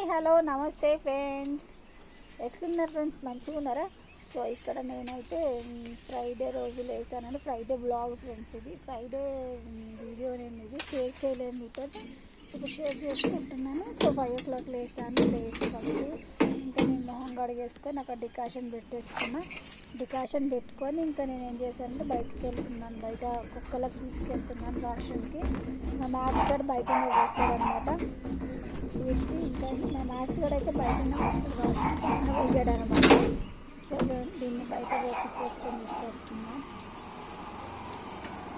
Hi hello నమస్తే friends. ఎట్లున్నారు friends? మంచిగా ఉన్నారా? సో ఇక్కడ నేనైతే ఫ్రైడే రోజు లేసానండి. ఫ్రైడే బ్లాగ్ ఫ్రెండ్స్ ఇది. ఫ్రైడే వీడియో నేను ఇది షేర్ చేయలేను మీతో. ఇప్పుడు షేర్ చేసుకుంటున్నాను. సో ఫైవ్ ఓ క్లాక్ లేసాను. లేసి ఫస్ట్ మొహం కడిగేసుకొని అక్కడ డికాషన్ పెట్టేసుకున్నా. డికాషన్ పెట్టుకొని ఇంకా నేను ఏం చేశానంటే బయటకు వెళ్తున్నాను. బయట కుక్కలకు తీసుకెళ్తున్నాను వాష్రూమ్కి మా మ్యాథ్స్ కూడా బయటనే వస్తాడనమాట వీటికి ఇంకా మా మ్యాథ్స్ కూడా అయితే బయటనే వస్తాడు. వాష్రూమ్ పోయాడు అనమాట సో దీన్ని బయట వెక్కి చేసుకొని తీసుకొస్తున్నాను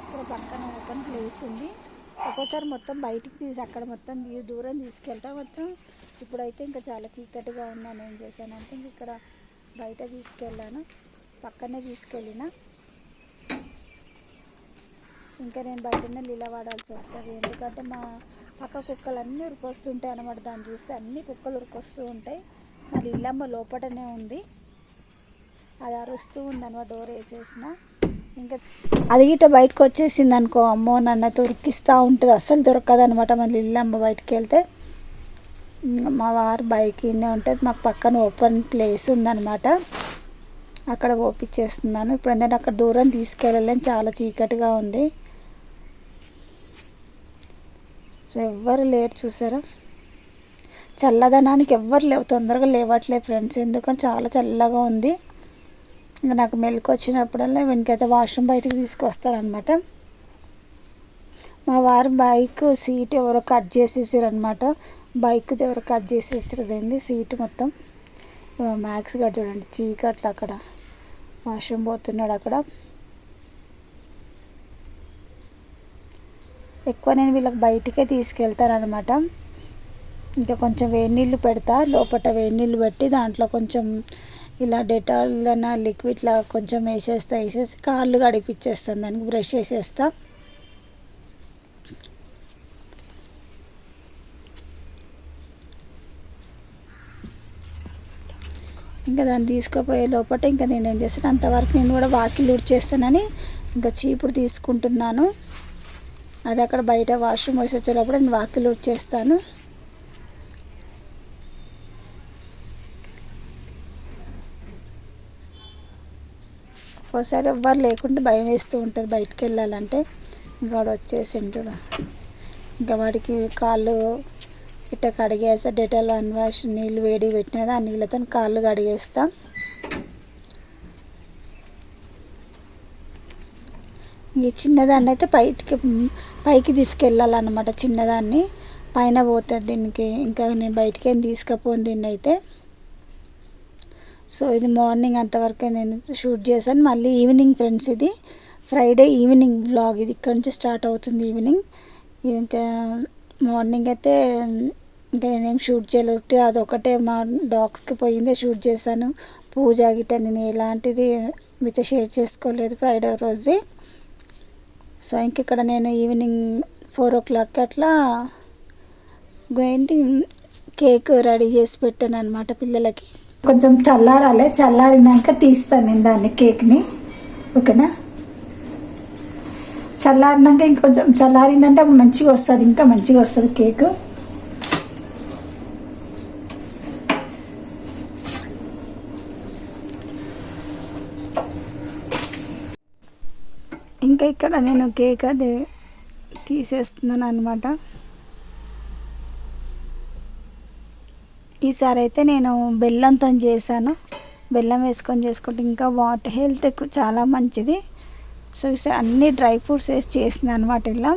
ఇక్కడ పక్కన ఓపెన్ ప్లేస్ ఉంది. ఒక్కోసారి మొత్తం బయటికి తీసి అక్కడ మొత్తం దూరం తీసుకెళ్తా మొత్తం. ఇప్పుడైతే ఇంకా చాలా చీకటిగా ఉన్నాను ఏం చేశాను అంటే ఇక్కడ బయట తీసుకెళ్ళాను. పక్కనే తీసుకెళ్ళిన. ఇంకా నేను బయటనే నిలబడాల్సి వస్తుంది. ఎందుకంటే మా పక్క కుక్కలు అన్నీ ఉరికొస్తుంటాయి అనమాట దాన్ని చూస్తే అన్ని కుక్కలు ఉరికొస్తూ ఉంటాయి. మా ఇల్లమ్మ లోపటనే ఉంది. అది అరుస్తూ ఉందన్నమాట డోర్ వేసేసిన. ఇంకా అది గిట్ట బయటకు వచ్చేసింది అనుకో అమ్మో నన్ను దొరికిస్తూ ఉంటుంది. అస్సలు దొరకదు అనమాట మన ఇల్లమ్మ బయటకు వెళ్తే మా వారు బైక్ ఇన్నే ఉంటుంది. మాకు పక్కన ఓపెన్ ప్లేస్ ఉందన్నమాట. అక్కడ ఓపించేస్తున్నాను ఇప్పుడు ఏంటంటే అక్కడ దూరం తీసుకెళ్ళలేని చాలా చీకటిగా ఉంది. సో ఎవ్వరు లేరు చూసారా? చల్లదనానికి ఎవ్వరు లేవు. తొందరగా లేవట్లేదు ఫ్రెండ్స్. ఎందుకంటే చాలా చల్లగా ఉంది. ఇంకా నాకు మెలకు వచ్చినప్పుడల్లా వెనకైతే వాష్రూమ్ బయటకు తీసుకొస్తారనమాట మా వారు బైక్ సీట్ ఎవరో కట్ చేసేసారనమాట బైక్ ఎవరో కట్ చేసేసారు సీట్ మొత్తం. మ్యాక్స్ గడ్ చూడండి చీకట్లు అక్కడ వాష్రూమ్ పోతున్నాడు అక్కడ. ఎక్కువ నేను వీళ్ళకి బయటికే తీసుకెళ్తారనమాట ఇంకా కొంచెం వేడి నీళ్ళు పెడతా లోపల వేడి నీళ్ళు పెట్టి దాంట్లో కొంచెం ఇలా డెటాల్ అన్న లిక్విడ్లా కొంచెం వేసేస్తా వేసేసి కాళ్ళు గడిపిచ్చేస్తాను దానికి బ్రష్ చేసేస్తా. ఇంకా దాన్ని తీసుకుపోయే లోపల ఇంకా నేను ఏం చేస్తాను అంతవరకు నేను కూడా వాకిలు ఊడ్చేస్తానని ఇంకా చీపురు తీసుకుంటున్నాను. అది అక్కడ బయట వాష్రూమ్ వేసి వచ్చేటప్పుడు నేను వాకిలు ఊడ్చేస్తాను. ఒక్కోసారి ఎవ్వరు లేకుండా భయం వేస్తూ ఉంటుంది బయటకు వెళ్ళాలంటే ఇంకా వాడు వచ్చేసింటాడు ఇంకా వాడికి కాళ్ళు ఇట్ట కడిగేస్తా డెటాల్ అన్వాష్ నీళ్ళు వేడి పెట్టినది ఆ నీళ్ళతో కాళ్ళు కడిగేస్తా. ఈ చిన్నదాన్ని అయితే పైకి పైకి తీసుకెళ్ళాలన్నమాట చిన్నదాన్ని. పైన పోతుంది దీనికి. ఇంకా నేను బయటికి ఏం దీన్ని అయితే సో ఇది మార్నింగ్ అంతవరకే నేను షూట్ చేశాను. మళ్ళీ ఈవినింగ్ ఫ్రెండ్స్ ఇది. ఫ్రైడే ఈవినింగ్ బ్లాగ్ ఇది. ఇక్కడ నుంచి స్టార్ట్ అవుతుంది ఈవినింగ్. ఇంకా మార్నింగ్ అయితే ఇంకా నేనేం షూట్ చేయలేదు. అదొకటే మా డాగ్స్కి పోయిందే షూట్ చేశాను. పూజ గిట్ట నేను ఎలాంటిది మీతో షేర్ చేసుకోలేదు ఫ్రైడే రోజే. సో ఇంక ఇక్కడ నేను ఈవినింగ్ ఫోర్ ఓ క్లాక్ అట్లా ఏంటి కేక్ రెడీ చేసి పెట్టాను అనమాట పిల్లలకి. కొంచెం చల్లారాలి. చల్లారినాక తీస్తాను నేను దాన్ని కేక్ని. ఓకేనా? చల్లారినాక ఇంకొంచెం చల్లారిందంటే అప్పుడు మంచిగా వస్తుంది. ఇంకా మంచిగా వస్తుంది కేక్. ఇంకా ఇక్కడ నేను కేక్ అది తీసేస్తున్నాను అనమాట ఈసారి అయితే నేను బెల్లంతో చేశాను. బెల్లం వేసుకొని చేసుకుంటే ఇంకా వాటర్ హెల్త్ ఎక్కువ చాలా మంచిది. సో ఈసారి అన్ని డ్రై ఫ్రూట్స్ వేసి చేసింది అనమాట ఇలా.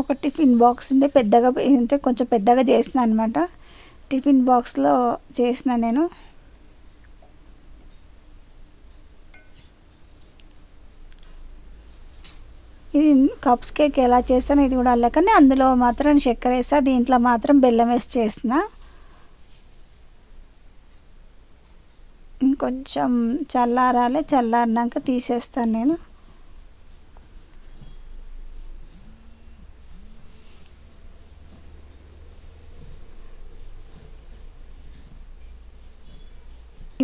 ఒక టిఫిన్ బాక్స్ ఉండే పెద్దగా అంటే కొంచెం పెద్దగా చేసిన అనమాట టిఫిన్ బాక్స్లో చేసిన నేను. ఇది కప్స్ కేక్ ఎలా చేసాను ఇది కూడా అలా అందులో మాత్రం చక్కెర వేసా దీంట్లో మాత్రం బెల్లం వేసి చేసిన ఇంకొంచెం చల్లారాలి చల్లారినాక తీసేస్తాను నేను.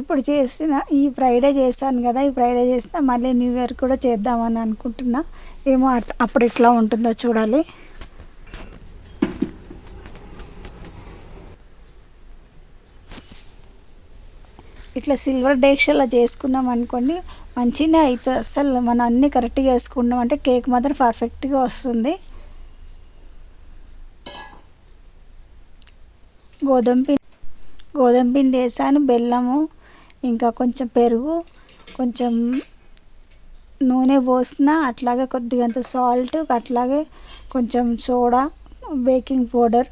ఇప్పుడు చేసిన ఈ ఫ్రైడే చేశాను కదా ఈ ఫ్రైడే చేసిన మళ్ళీ న్యూ ఇయర్ కూడా చేద్దామని అనుకుంటున్నా. ఏమో అప్పుడు ఎట్లా ఉంటుందో చూడాలి. ఇట్లా సిల్వర్ డేక్షలో చేసుకున్నాం అనుకోండి మంచిగా అవుతుంది అసలు మనం అన్నీ కరెక్ట్గా వేసుకున్నాం అంటే కేక్ మాత్రం పర్ఫెక్ట్గా వస్తుంది. గోధుమ పిండి గోధుమ పిండి వేసాను బెల్లము ఇంకా కొంచెం పెరుగు కొంచెం నూనె పోసిన అట్లాగే కొద్దిగంత సాల్ట్ అట్లాగే కొంచెం సోడా బేకింగ్ పౌడర్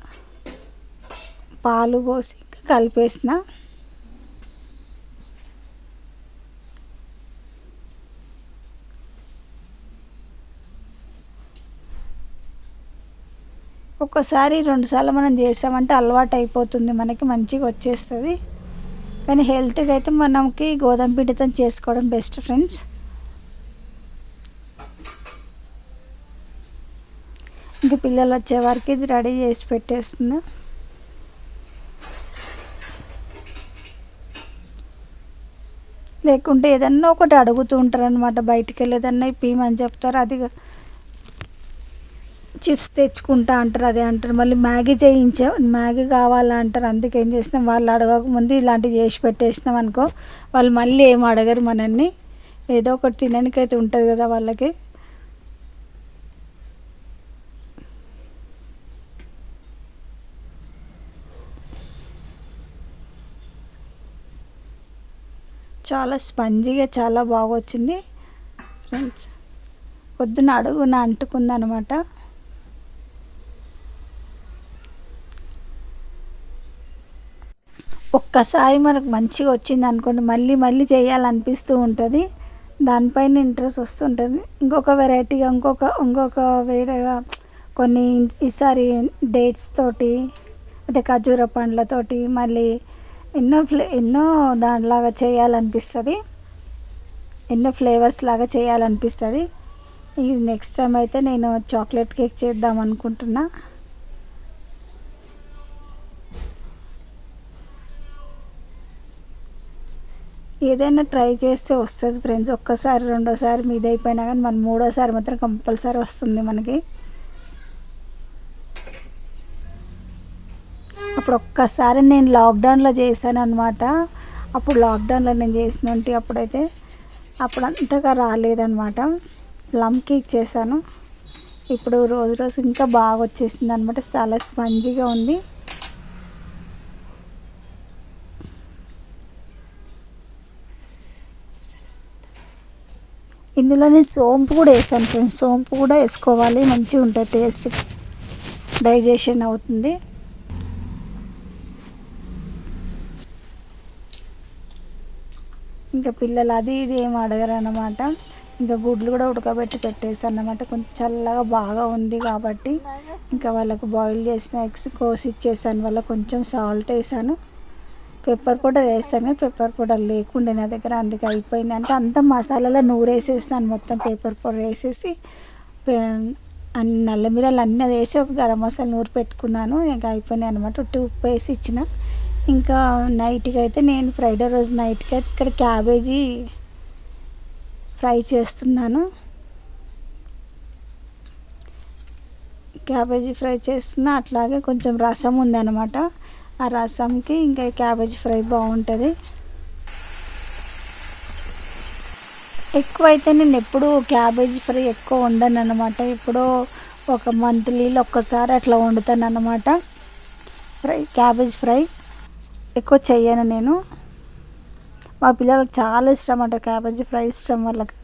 పాలు పోసి కలిపేసిన. ఒక్కసారి రెండుసార్లు మనం చేసామంటే అలవాటు అయిపోతుంది మనకి మంచిగా వచ్చేస్తుంది. కానీ హెల్త్కి అయితే మనకి గోధుమ పిండితో చేసుకోవడం బెస్ట్ ఫ్రెండ్స్. ఇంక పిల్లలు వచ్చే ఇది రెడీ చేసి పెట్టేస్తుంది. లేకుంటే ఏదన్నా ఒకటి అడుగుతూ ఉంటారు అనమాట బయటికి వెళ్ళి ఏదన్నా ఇప్పమని చెప్తారు. అది చిప్స్ తెచ్చుకుంటా అంటారు అదే అంటారు. మళ్ళీ మ్యాగీ చేయించాం మ్యాగీ కావాలా అంటారు. అందుకే ఏం చేసినాం వాళ్ళు అడగకముందు ఇలాంటివి చేసి పెట్టేసినాం అనుకో వాళ్ళు మళ్ళీ ఏం అడగరు మనల్ని. ఏదో ఒకటి తిననికైతే ఉంటుంది కదా వాళ్ళకి. చాలా స్పంజీగా చాలా బాగా వచ్చింది ఫ్రెండ్స్ పొద్దున అడుగున అంటుకుంది ఒక్కసారి మనకు మంచిగా వచ్చింది అనుకోండి మళ్ళీ మళ్ళీ చేయాలనిపిస్తూ ఉంటుంది. దానిపైన ఇంట్రెస్ట్ వస్తుంటుంది. ఇంకొక వెరైటీగా ఇంకొక ఇంకొక వేరేగా కొన్ని ఈసారి డేట్స్ తోటి అదే ఖర్జూర పండ్లతోటి మళ్ళీ ఎన్నో ఫ్లే ఎన్నో దానిలాగా చేయాలనిపిస్తుంది. ఎన్నో ఫ్లేవర్స్ లాగా చేయాలనిపిస్తుంది. నెక్స్ట్ టైం అయితే నేను చాక్లెట్ కేక్ చేద్దాం అనుకుంటున్నా. ఏదైనా ట్రై చేస్తే వస్తుంది ఫ్రెండ్స్ ఒక్కసారి రెండోసారి మీద అయిపోయినా కానీ మన మూడోసారి మాత్రం కంపల్సరీ వస్తుంది మనకి. అప్పుడు ఒక్కసారి నేను లాక్డౌన్లో చేశాను అనమాట అప్పుడు లాక్డౌన్లో నేను చేసినట్టు అప్పుడైతే అప్పుడు అంతగా రాలేదనమాట ప్లమ్ కేక్ చేశాను. ఇప్పుడు రోజు రోజు ఇంకా బాగా వచ్చేసింది అనమాట చాలా స్పంజీగా ఉంది. ఇందులో నేను సోంపు కూడా వేసాను ఫ్రెండ్స్. సోంపు కూడా వేసుకోవాలి. మంచిగా ఉంటుంది టేస్ట్ డైజెషన్ అవుతుంది. ఇంకా పిల్లలు అది ఇది ఏం అడగరు అన్నమాట ఇంకా గుడ్లు కూడా ఉడకబెట్టి పెట్టేసాను అన్నమాట కొంచెం చల్లగా బాగా ఉంది కాబట్టి ఇంకా వాళ్ళకు బాయిల్ చేసిన ఎగ్స్ కోసి ఇచ్చేసాను. వాళ్ళ కొంచెం సాల్ట్ వేసాను. పెప్పర్ పౌడర్ వేస్తాను పెప్పర్ పౌడర్ లేకుండే నా దగ్గర అందుకే అయిపోయింది. అంటే అంత మసాలాలో నూరేసేసాను మొత్తం పేపర్ పౌడర్ వేసేసి అన్ని నల్లమిరలు అన్నీ అది వేసి ఒక గరం మసాలా నూరు పెట్టుకున్నాను. ఇంకా అయిపోయినాయి అనమాట ఉట్టి ఉప్పు వేసి ఇచ్చిన. ఇంకా నైట్కి అయితే నేను ఫ్రైడే రోజు నైట్కి అయితే ఇక్కడ క్యాబేజీ ఫ్రై చేస్తున్నాను. క్యాబేజీ ఫ్రై చేస్తున్నా. అట్లాగే కొంచెం రసం ఉందన్నమాట. ఆ రసంకి ఇంకా క్యాబేజీ ఫ్రై బాగుంటుంది. ఎక్కువ అయితే నేను ఎప్పుడూ క్యాబేజీ ఫ్రై ఎక్కువ వండను అనమాట ఎప్పుడో ఒక మంత్లీలో ఒక్కసారి అట్లా వండుతాను అనమాట ఫ్రై క్యాబేజ్ ఫ్రై ఎక్కువ చెయ్యను నేను. మా పిల్లలకు చాలా ఇష్టం అంట క్యాబేజీ ఫ్రై ఇష్టం వాళ్ళకి.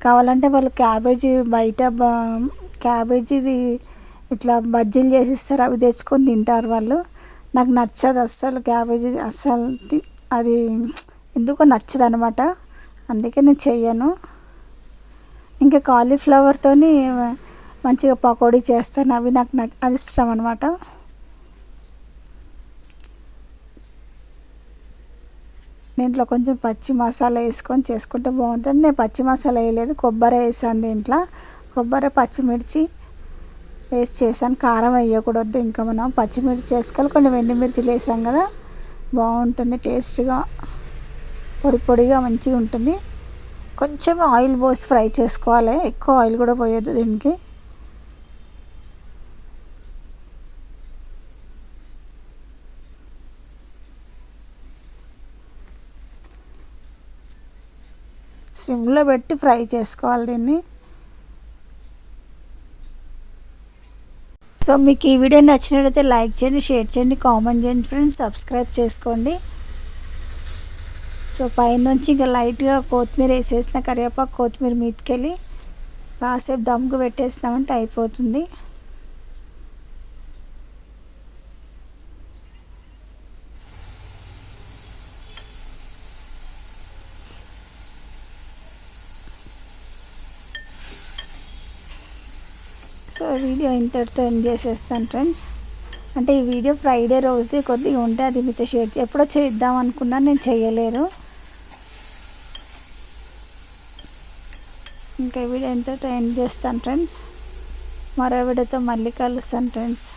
కావాలంటే వాళ్ళు క్యాబేజీ బయట క్యాబేజీది ఇట్లా బజ్జీలు చేసిస్తారు అవి తెచ్చుకొని తింటారు వాళ్ళు. నాకు నచ్చదు అస్సలు క్యాబేజీ అస్సలు అది ఎందుకో నచ్చదు అనమాట అందుకే నేను చెయ్యను. ఇంకా కాలీఫ్లవర్తో మంచిగా పకోడీ చేస్తాను. అవి నాకు నచ్చ అది ఇష్టం అనమాట దీంట్లో కొంచెం పచ్చి మసాలా వేసుకొని చేసుకుంటే బాగుంటుంది. నేను పచ్చి మసాలా వేయలేదు. కొబ్బరి వేసాను దీంట్లో. కొబ్బరి పచ్చిమిర్చి వేసి చేశాను. కారం వేయకూడదు. ఇంకా మనం పచ్చిమిర్చి వేసుకోవాలి కొన్ని వెండిమిర్చిలు వేసాం కదా. బాగుంటుంది. టేస్ట్గా పొడి పొడిగా మంచిగా ఉంటుంది. కొంచెం ఆయిల్ పోసి ఫ్రై చేసుకోవాలి. ఎక్కువ ఆయిల్ కూడా పోయొద్దు దీనికి. సిమ్లో పెట్టి ఫ్రై చేసుకోవాలి దీన్ని. సో మీకు ఈ వీడియో నచ్చినట్లయితే లైక్ చేయండి షేర్ చేయండి కామెంట్ చేయండి ఫ్రెండ్స్ సబ్స్క్రైబ్ చేసుకోండి. సో పైనుంచి ఇంకా లైట్గా కొత్తిమీర వేసేసిన కరివేపాకు కొత్తిమీర మీదకెళ్ళి కాసేపు దమ్కు పెట్టేసినామంటే అయిపోతుంది. సో వీడియో ఇంతటితో ఎండ్ చేసేస్తాను ఫ్రెండ్స్ అంటే ఈ వీడియో ఫ్రైడే రోజు కొద్దిగా ఉంటే అది మీతో షేర్ ఎప్పుడో చేద్దాం అనుకున్నా నేను చేయలేదు. ఇంకా వీడియో ఇంతటితో ఎండ్ చేస్తాను ఫ్రెండ్స్ మరో వీడియోతో మళ్ళీ కలుస్తాను ఫ్రెండ్స్